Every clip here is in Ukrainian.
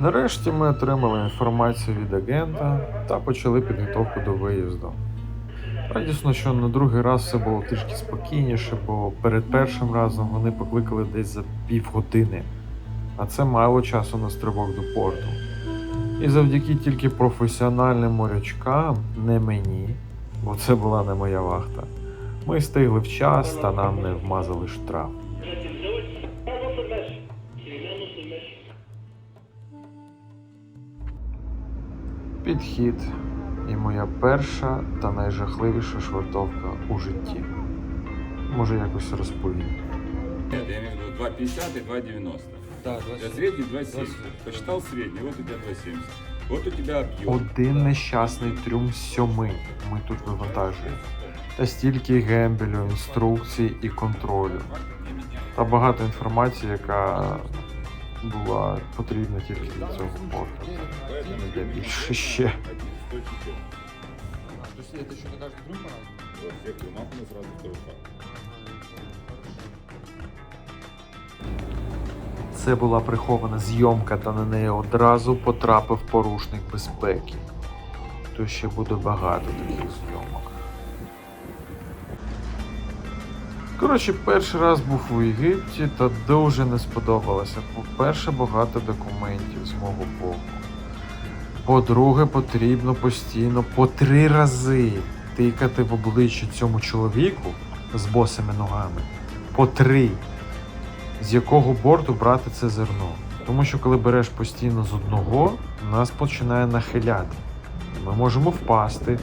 Нарешті ми отримали інформацію від агента та почали підготовку до виїзду. Радісно, що на другий раз все було трішки спокійніше, бо перед першим разом вони покликали десь за півгодини, а це мало часу на стрибок до порту. І завдяки тільки професіональним морячкам, не мені, бо це була не моя вахта, ми встигли в час та нам не вмазали штраф. Підхід і моя перша та найжахливіша швартовка у житті. Може якось розповім. Нет, я имею в виду 2,50 и 2,90. Да, Я средний 2,70. Посчитал средний, вот у тебя 2,70. Вот у тебя объем. Один нещасний трюм з сьоми ми тут вивантажуємо. Та стільки гембелю, інструкцій і контролю. Та багато інформації, яка була потрібна тільки для цього порту. Поэтому Для більше ще. один стойчик. То есть это еще на каждый трюм по-разному? Вот всех трюмах у нас сразу второй шаг. Це була прихована зйомка, та на неї одразу потрапив порушник безпеки. То ще буде багато таких зйомок. Коротше, перший раз був у Єгипті та дуже не сподобалося. По-перше, багато документів з мого боку. По-друге, потрібно постійно по три рази тикати в обличчя цьому чоловіку з босими ногами. По три з якого борту брати це зерно. Тому що коли береш постійно з одного, нас починає нахиляти. Ми можемо впасти.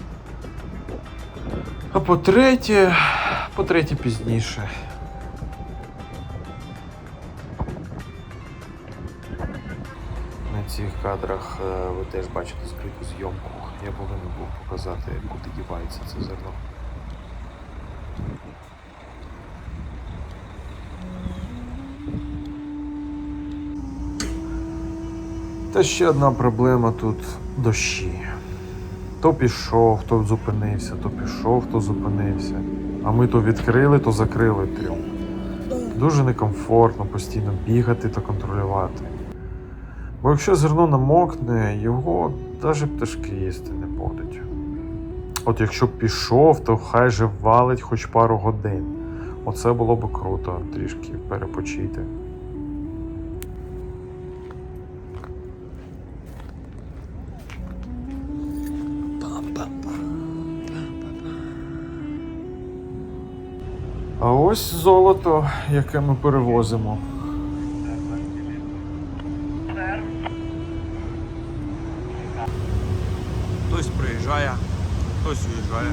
А по-третє, по-третє пізніше. На цих кадрах е, ви теж бачите скриту зйомку. Я повинен був показати, куди дівається це зерно. Та ще одна проблема тут дощі. То пішов, то зупинився, то пішов, то зупинився. А ми то відкрили, то закрили трюм. Дуже некомфортно постійно бігати та контролювати. Бо якщо зерно намокне, його навіть пташки їсти не будуть. От якщо б пішов, то хай же валить хоч пару годин. Оце було б круто трішки перепочити. Ось золото, яке ми перевозимо. Хтось приїжджає, хтось уїжджає.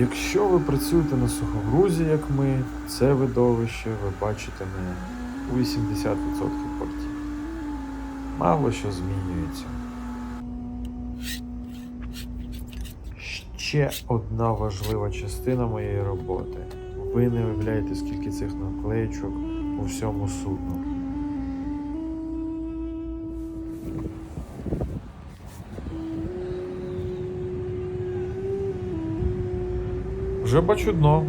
Якщо ви працюєте на сухогрузі, як ми, це видовище ви бачите не у 80% портів. Мало що змінюється. Ще одна важлива частина моєї роботи. Ви не уявляєте, скільки цих наклеючок у всьому судну. Вже бачу дно.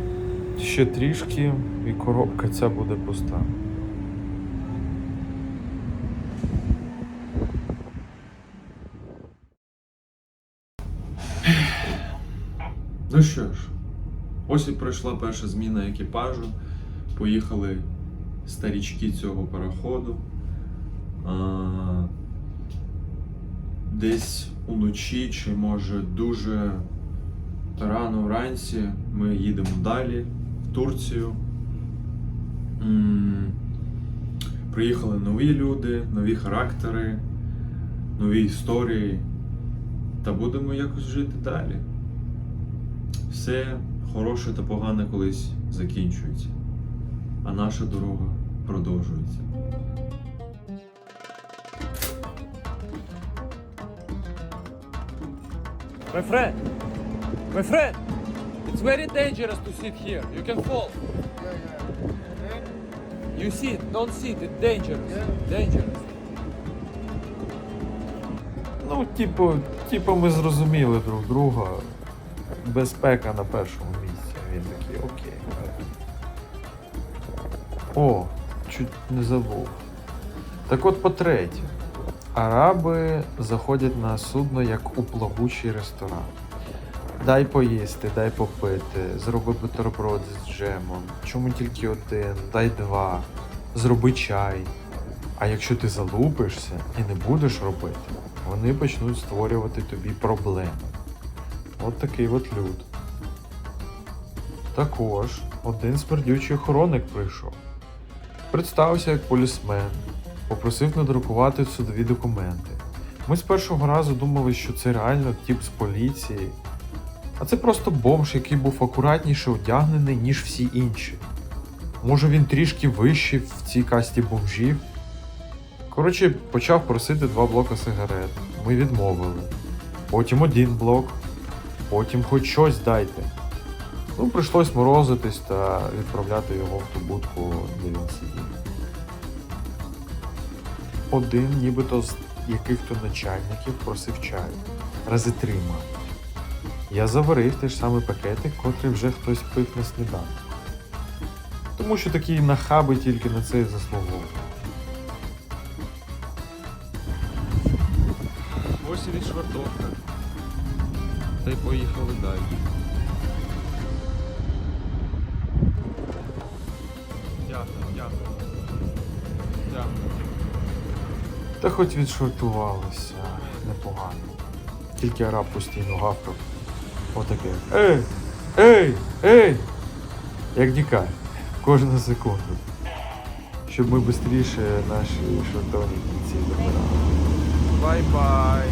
Ще трішки, і коробка ця буде пуста. Ну що ж, ось і пройшла перша зміна екіпажу. Поїхали старічки цього пароходу. Десь уночі, чи може дуже рано вранці ми їдемо далі в Турцію. Приїхали нові люди, нові характери, нові історії. Та будемо якось жити далі. Все хороше та погане колись закінчується, а наша дорога продовжується. My friend, my friend, it's very dangerous to sit here. You can fall. You sit, don't sit, it's dangerous. Dangerous. Ну, типу, Типу ми зрозуміли друг друга. Безпека на першому місці. Він такий, окей. О, чуть не забув. Так от по-третє, араби заходять на судно як у плавучий ресторан. Дай поїсти, дай попити, зроби бутерброд з джемом. Чому тільки один, дай два, зроби чай. А якщо ти залупишся і не будеш робити, вони почнуть створювати тобі проблеми. От такий от люд. Також один смердючий охоронник прийшов. Представився як полісмен, попросив надрукувати судові документи. Ми з першого разу думали, що це реально тип з поліції. А це просто бомж, який був акуратніше одягнений, ніж всі інші. Може він трішки вищий в цій касті бомжів? Коротше, почав просити два блока сигарет. Ми відмовили. Потім один блок, потім хоч щось дайте. Ну, прийшлось морозитись та відправляти його в ту будку, де він сидів. Один, нібито з яких-то начальників, просив чаю. Рази три, мабуть. Я заварив той ж самий пакетик, котрий вже хтось пив на сніданок. Тому що такі нахаби тільки на це і заслуговують. Ось і відшвартовка. Та й поїхали далі. Дякую, дякую. Дякую. Та хоч відшортувалися непогано. Тільки араб постійно гавкав. Отаке. Ей! Ей! Ей! Як дікар. Кожну секунду. Щоб ми швидше наші шортовні кінці забирали. Бай-бай.